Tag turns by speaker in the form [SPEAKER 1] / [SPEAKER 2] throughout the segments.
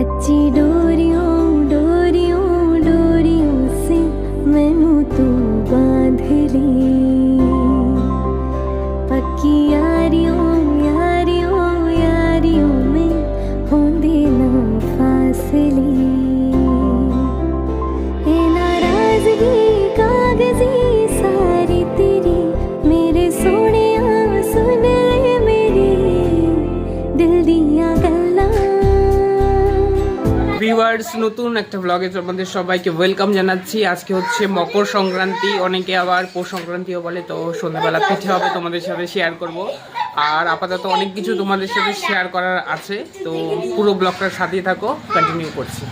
[SPEAKER 1] 一起。
[SPEAKER 2] viewers নতুন একটা ব্লগে তোমাদের সবাইকে ওয়েলকাম জানাচ্ছি। আজকে হচ্ছে মকর সংক্রান্তি অনেকে আবার পৌষ সংক্রান্তিও বলে তো সন্ধ্যাবেলা পিঠে হবে তোমাদের সাথে শেয়ার করব। আর আপাতত অনেক কিছু তোমাদের সাথে শেয়ার করার আছে তো পুরো ব্লগটার সাথেই থাকো কন্টিনিউ করছি।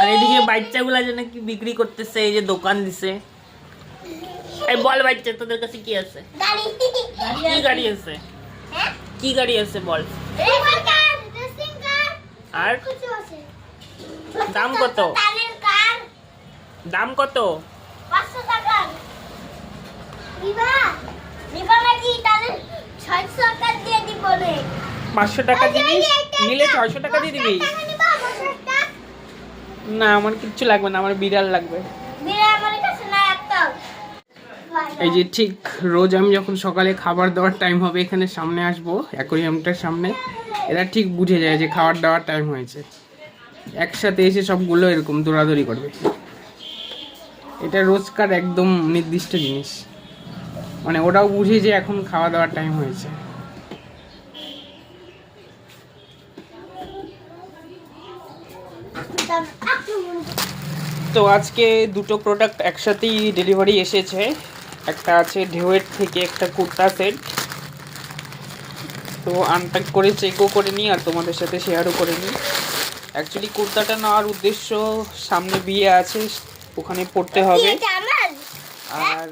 [SPEAKER 2] আর এদিকে বাচ্চাগুলা যেন কি বিক্রি করতেছে এই যে দোকান দিছে। এই বল বাচ্চা তোদের কাছে কি আছে? কি গাড়ি আছে? কি গাড়ি আছে বল? আর? দাম কত? দাম কত? পাঁচশো টাকা জিনিস নিলে ছয়শো টাকা দিয়ে দিবি? না আমার কিচ্ছু লাগবে না আমার বিড়াল লাগবে। এই যে ঠিক রোজ আমি যখন সকালে খাবার দেওয়ার টাইম হবে এখানে সামনে আসব অ্যাকোরিয়ামটার সামনে। এরা ঠিক বুঝে যায় যে খাবার দেওয়ার টাইম হয়েছে। একসাথে এসে সবগুলো এরকম দৌড়াদৌড়ি করবে। এটা রোজকার একদম নির্দিষ্ট জিনিস। মানে ওরাও বুঝে যে এখন খাওয়া দাওয়ার টাইম হয়েছে। তো আজকে দুটো প্রোডাক্ট একসাথেই ডেলিভারি এসেছে। একটা আছে ঢেউয়ের থেকে একটা কুর্তা সেট তো আনপ্যাক করে চেকও করে নিই আর তোমাদের সাথে শেয়ারও করে নিই। অ্যাকচুয়ালি কুর্তাটা নেওয়ার উদ্দেশ্য সামনে বিয়ে আছে ওখানে পড়তে হবে। আর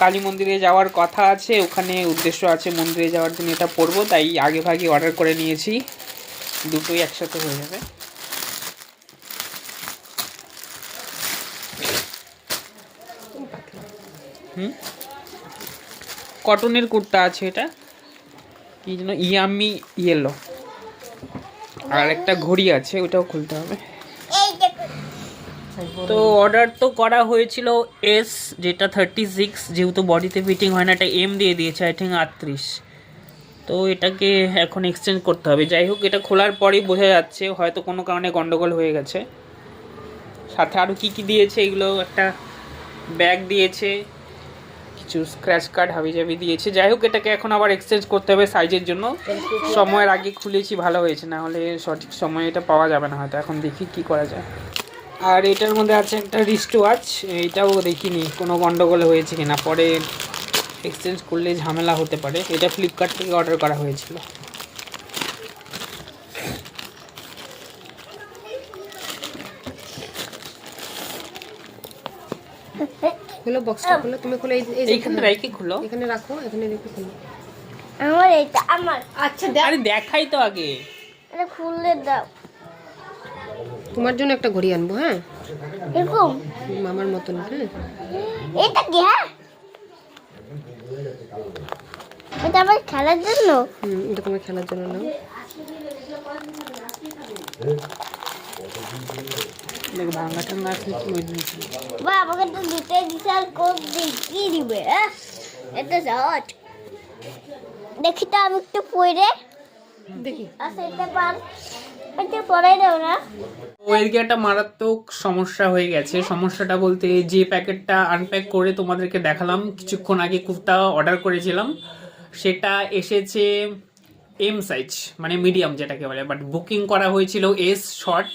[SPEAKER 2] কালী মন্দিরে যাওয়ার কথা আছে ওখানে উদ্দেশ্য আছে মন্দিরে যাওয়ার জন্য এটা পরবো তাই আগে ভাগে অর্ডার করে নিয়েছি। দুটোই একসাথে হয়ে যাবে। হুম? কটনের কুর্তা আছে এটা। কি যেন ইয়ামি ইয়েলো আর একটা ঘড়ি আছে ওটাও খুলতে হবে। তো অর্ডার তো করা হয়েছিল এস যেটা থার্টি সিক্স যেহেতু বডিতে ফিটিং হয় না এটা এম দিয়ে দিয়েছে আই থিঙ্ক আটত্রিশ। তো এটাকে এখন এক্সচেঞ্জ করতে হবে। যাই হোক এটা খোলার পরেই বোঝা যাচ্ছে হয়তো কোনো কারণে গন্ডগোল হয়ে গেছে। সাথে আরও কী কী দিয়েছে এগুলো একটা ব্যাগ দিয়েছে। কিছু স্ক্র্যাচ কার্ড হাবিজাবি দিয়েছে। যাই হোক এটাকে এখন আবার এক্সচেঞ্জ করতে হবে সাইজের জন্য। সময়ের আগে খুলেছি, ভালো হয়েছে, না হলে সঠিক সময়ে এটা পাওয়া যাবে না হয়তো। এখন দেখি কি করা যায়। আর এটার মধ্যে আছে একটা রিস্ট ওয়াচ এটাও দেখিনি, কোনো গন্ডগোল হয়েছে কিনা। পরে এক্সচেঞ্জ করলে ঝামেলা হতে পারে। এটা ফ্লিপকার্ট থেকে অর্ডার করা হয়েছিল।
[SPEAKER 3] খুলো বক্সটা খুলো তুমি খুলে এই যে- এই যে
[SPEAKER 2] এইখানে রাইকে খুলো।
[SPEAKER 3] এখানে রাখো এখানে রেখে খুলো।
[SPEAKER 1] আমার এটা আমার।
[SPEAKER 3] আচ্ছা দেখ।
[SPEAKER 2] আরে দেখাই তো আগে।
[SPEAKER 1] আরে খুললে দাও।
[SPEAKER 3] তোমার জন্য একটা ঘড়ি আনব হ্যাঁ?
[SPEAKER 1] এরকম?
[SPEAKER 3] মামার মতন হ্যাঁ?
[SPEAKER 1] এটা কি হ্যাঁ? এটা আমার খেলার জন্য?
[SPEAKER 3] হুম, এটা তোমার খেলার জন্য নাও।
[SPEAKER 2] দেখ দিয়েছি
[SPEAKER 1] বা আমাকে তো দিছে আর কোপ কি দিবে হ্যাঁ? এটা সহজ। দেখি তো আমি একটু পরে
[SPEAKER 3] দেখি।
[SPEAKER 1] আচ্ছা এটা পার। এটা দাও না।
[SPEAKER 2] একটা মারাত্মক সমস্যা হয়ে গেছে। সমস্যাটা বলতে যে প্যাকেটটা আনপ্যাক করে তোমাদেরকে দেখালাম কিছুক্ষণ আগে কুর্তা অর্ডার করেছিলাম। সেটা এসেছে এম সাইজ মানে মিডিয়াম যেটাকে বলে। বাট বুকিং করা হয়েছিল এস শর্ট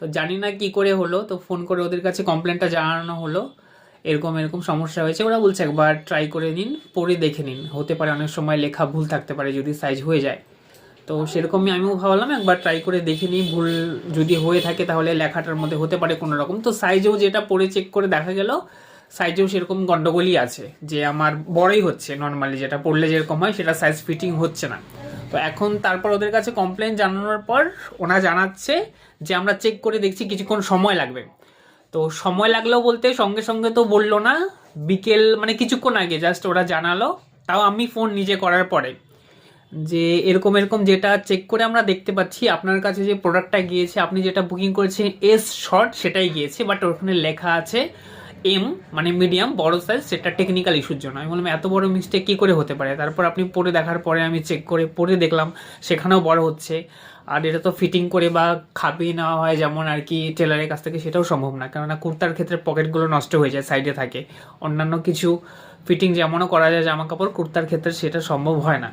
[SPEAKER 2] তো জানি না কি করে হলো, তো ফোন করে ওদের কাছে কমপ্লেনটা জানানো হলো। এরকম এরকম সমস্যা হয়েছে, ওরা বলছে একবার ট্রাই করে নিন, পরে দেখে নিন। হতে পারে অনেক সময় লেখা ভুল থাকতে পারে যদি সাইজ হয়ে যায়। তো সেরকমই আমিও ভাবলাম একবার ট্রাই করে দেখে নিই, ভুল যদি হয়ে থাকে তাহলে লেখাটার মধ্যে হতে পারে কোনো রকম। তো সাইজেও যেটা পরে চেক করে দেখা গেল সাইজেও সেরকম গন্ডগোলই আছে, যে আমার বড়ই হচ্ছে নর্মালি যেটা পড়লে যেরকম হয় সেটা সাইজ ফিটিং হচ্ছে না। তো এখন তারপর ওদের কাছে কমপ্লেন জানানোর পর ওনা জানাচ্ছে যে আমরা চেক করে দেখছি কিছুক্ষণ সময় লাগবে। তো সময় লাগল বলতে সঙ্গে সঙ্গে তো বলল না, বিকেল মানে কিছুক্ষণ আগে জাস্ট ওরা জানালো, তাও আমি ফোন নিজে করার পরে। যে এরকম এরকম যেটা চেক করে আমরা দেখতে পাচ্ছি, আপনার কাছে যে প্রোডাক্টটা গিয়েছে, আপনি যেটা বুকিং করেছেন এস শর্ট সেটাই গিয়েছে বাট ওখানে লেখা আছে এম মানে মিডিয়াম বড় সাইজ সেটা টেকনিক্যাল ইস্যুর জন্য। আমি বললাম, এত বড় মিস্টেক কী করে হতে পারে? তারপর আপনি পরে দেখার পরে আমি চেক করে পরে দেখলাম, সেখানেও বড় হচ্ছে। আর এটা তো ফিটিং করে বা খাপিয়ে নেওয়া হয় যেমন আর কি টেলারের কাছ থেকে, সেটাও সম্ভব না। কেননা কুর্তার ক্ষেত্রে পকেটগুলো নষ্ট হয়ে যায় সাইডে থাকে। অন্যান্য কিছু ফিটিং যেমনও করা যায়, জামা কাপড়, কুর্তার ক্ষেত্রে সেটা সম্ভব হয় না।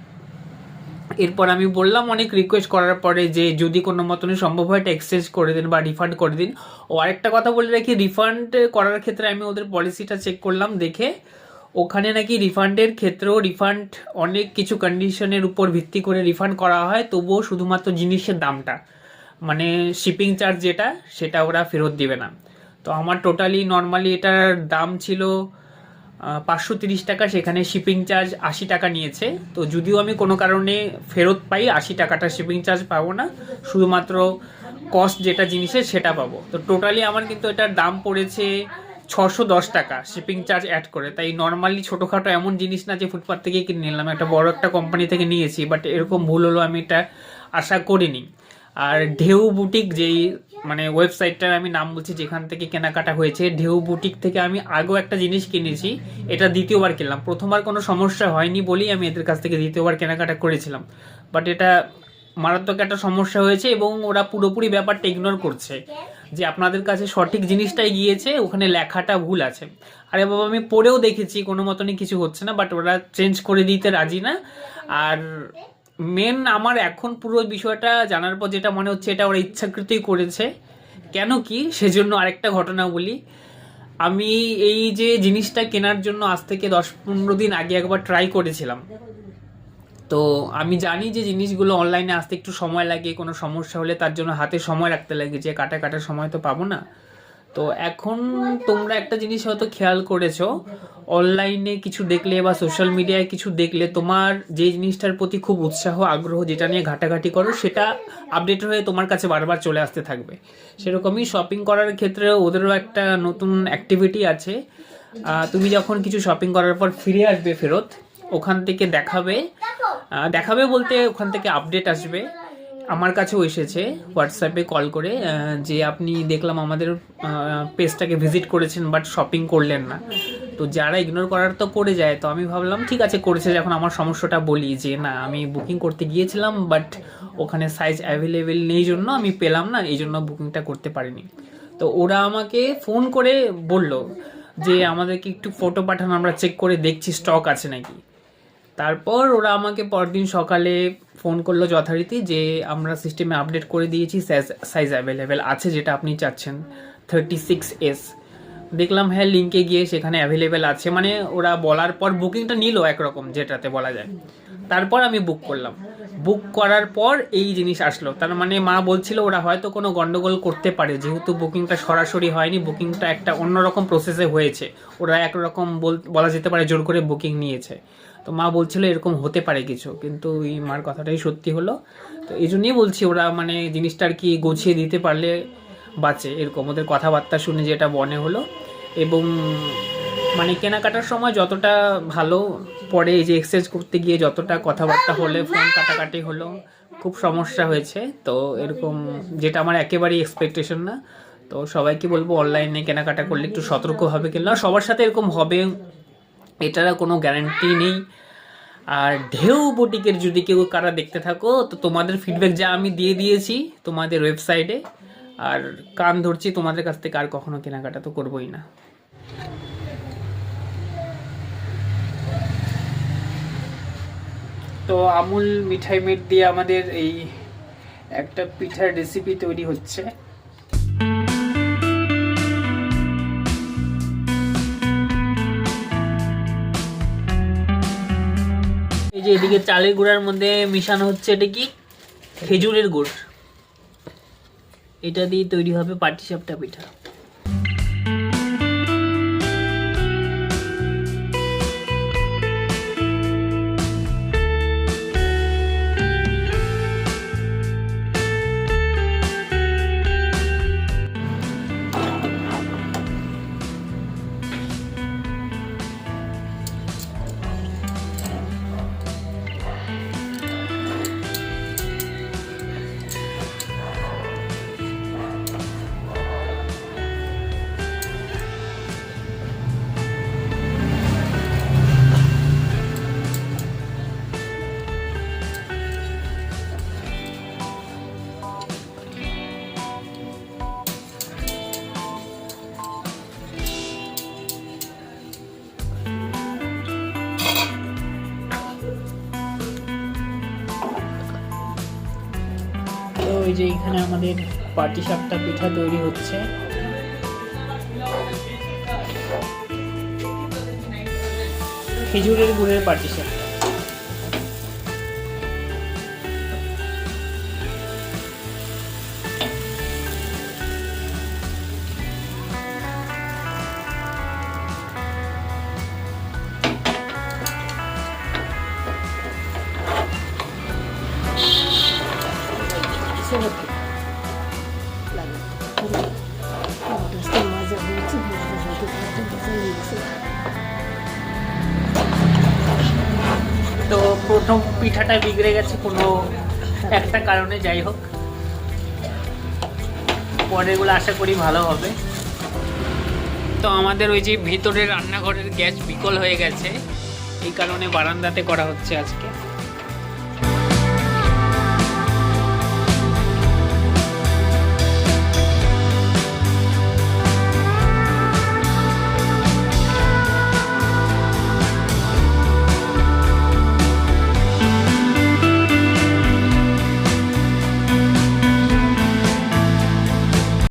[SPEAKER 2] এরপর আমি বললাম অনেক রিকোয়েস্ট করার পরে যে যদি কোনো মতনই সম্ভব হয় এটা এক্সচেঞ্জ করে দিন বা রিফান্ড করে দিন। ও আরেকটা কথা বলে রাখি রিফান্ড করার ক্ষেত্রে আমি ওদের পলিসিটা চেক করলাম দেখে ওখানে নাকি রিফান্ডের ক্ষেত্রেও রিফান্ড অনেক কিছু কন্ডিশনের উপর ভিত্তি করে রিফান্ড করা হয়, তবুও শুধুমাত্র জিনিসের দামটা। মানে শিপিং চার্জ যেটা, সেটা ওরা ফেরত দিবে না। তো আমার টোটালি নর্মালি এটার দাম ছিল পাঁচশো তিরিশ টাকা সেখানে শিপিং চার্জ আশি টাকা নিয়েছে। তো যদিও আমি কোনো কারণে ফেরত পাই, আশি টাকাটা শিপিং চার্জ পাবো না, শুধুমাত্র কস্ট যেটা জিনিসের সেটা পাবো। তো টোটালি আমার কিন্তু এটার দাম পড়েছে ছশো দশ টাকা শিপিং চার্জ অ্যাড করে। তাই নর্মালি ছোটোখাটো এমন জিনিস না যে ফুটপাথ থেকে কিনে নিলাম, একটা বড় একটা কোম্পানি থেকে নিয়েছি বাট এরকম ভুল হলো আমি এটা আশা করিনি। আর ঢেউ বুটিক যেই মানে ওয়েবসাইটটার আমি নাম বলছি যেখান থেকে কেনাকাটা হয়েছে, ঢেউ বুটিক থেকে আমি আগেও একটা জিনিস কিনেছি, এটা দ্বিতীয়বার কিনলাম। প্রথমবার কোনো সমস্যা হয়নি বলেই আমি এদের কাছ থেকে দ্বিতীয়বার কেনাকাটা করেছিলাম। বাট এটা মারাত্মক একটা সমস্যা হয়েছে এবং ওরা পুরোপুরি ব্যাপারটা ইগনোর করছে যে আপনাদের কাছে সঠিক জিনিসটাই গিয়েছে, ওখানে লেখাটা ভুল আছে। আরে বাবা, আমি পড়েও দেখেছি, কোনো মতনই কিছু হচ্ছে না বাট ওরা চেঞ্জ করে দিতে রাজি না। আর মেন আমার এখন পুরো বিষয়টা জানার পর যেটা মনে হচ্ছে এটা ওরা ইচ্ছাকৃতই করেছে। কেন কি? সেজন্য আরেকটা ঘটনা বলি। আমি এই যে জিনিসটা কেনার জন্য আজ থেকে দশ পনেরো দিন আগে একবার ট্রাই করেছিলাম। তো আমি জানি যে জিনিসগুলো অনলাইনে আসতে একটু সময় লাগে, কোনো সমস্যা হলে তার জন্য হাতে সময় রাখতে লাগে, যে কাটা কাটার সময় তো পাবো না। তো এখন তোমরা একটা জিনিস হয়তো খেয়াল করেছ অনলাইনে কিছু দেখলে বা সোশ্যাল মিডিয়ায় কিছু দেখলে তোমার যে জিনিসটার প্রতি খুব উৎসাহ, আগ্রহ যেটা নিয়ে ঘাটাঘাটি করো, সেটা আপডেট হয়ে তোমার কাছে বারবার চলে আসতে থাকবে। সেরকমই শপিং করার ক্ষেত্রে ওদেরও একটা নতুন অ্যাক্টিভিটি আছে। তুমি যখন কিছু শপিং করার পর ফিরে আসবে ফেরত, ওখান থেকে দেখাবে। দেখাবে বলতে ওখান থেকে আপডেট আসবে। আমার কাছেও এসেছে হোয়াটসঅ্যাপে কল করে যে আপনি দেখলাম আমাদের পেজটাকে ভিজিট করেছেন বাট শপিং করলেন না। তো যারা ইগনোর করার তো করে যায়, তো আমি ভাবলাম, ঠিক আছে, করেছে, যখন আমার সমস্যাটা বলি যে, না, আমি বুকিং করতে গিয়েছিলাম বাট ওখানে সাইজ অ্যাভেলেবেল নেই জন্য আমি পেলাম না, এই জন্য বুকিংটা করতে পারিনি। তো ওরা আমাকে ফোন করে বলল যে, আমাদেরকে একটু ফটো পাঠান, আমরা চেক করে দেখছি স্টক আছে নাকি। তারপর ওরা আমাকে পরদিন সকালে ফোন করল যথারীতি যে আমরা সিস্টেমে আপডেট করে দিয়েছি সাইজ অ্যাভেলেবেল আছে যেটা আপনি চাচ্ছেন থার্টি সিক্স এস দেখলাম হ্যাঁ লিঙ্কে গিয়ে সেখানে অ্যাভেলেবেল আছে। মানে ওরা বলার পর বুকিংটা নিল একরকম, যেটাতে বলা যায়। তারপর আমি বুক করলাম। বুক করার পর এই জিনিস আসলো। তার মানে মা বলছিল ওরা হয়তো কোনো গন্ডগোল করতে পারে, যেহেতু বুকিংটা সরাসরি হয়নি বুকিংটা একটা অন্যরকম প্রসেসে হয়েছে। ওরা একরকম বলা যেতে পারে জোর করে বুকিং নিয়েছে। তো মা বলছিল এরকম হতে পারে কিছু, কিন্তু এই মার কথাটাই সত্যি হলো। তো এই জন্যই বলছি ওরা মানে জিনিসটা আর কি গুছিয়ে দিতে পারলে বাঁচে এরকম। ওদের কথাবার্তা শুনে যেটা মনে হলো এবং মানে কেনাকাটার সময় যতটা ভালো পরে এই যে এক্সচেঞ্জ করতে গিয়ে যতটা কথাবার্তা হলে ফোন কাটাকাটি হলো, খুব সমস্যা হয়েছে। তো এরকম যেটা আমার একেবারেই এক্সপেকটেশন না। তো সবাইকে বলব অনলাইনে কেনাকাটা করলে একটু সতর্কভাবে কিনা সবার সাথে এরকম হবে এটার কোনো গ্যারান্টি নেই। আর ঢেউ বুটিকের যদি কেউ কারা দেখতে থাকো, তো তোমাদের ফিডব্যাক যা আমি দিয়ে দিয়েছি তোমাদের ওয়েবসাইটে আর কান ধরছি তোমাদের কাছ থেকে আর কখনো কেনাকাটা তো করবোই না। তো আমুল মিঠাই মেট দিয়ে আমাদের এই একটা পিঠার রেসিপি তৈরি হচ্ছে। এই যে এদিকে চালের গুঁড়ার মধ্যে মিশানো হচ্ছে, এটা কি? খেজুরের গুড়। এটা দিয়ে তৈরি হবে পাটিসাপটা পিঠা। যে এখানে আমাদের পাটি সাপটা পিঠা তৈরি হচ্ছে। খেজুরের গুড়ের পাটি সাপটা তো প্রথম পিঠাটা বিগড়ে গেছে কোনো একটা কারণে, যাই হোক। পরেরগুলো আশা করি ভালো হবে। তো আমাদের ওই যে ভিতরের রান্নাঘরের গ্যাস বিকল হয়ে গেছে। এই কারণে বারান্দাতে করা হচ্ছে আজকে।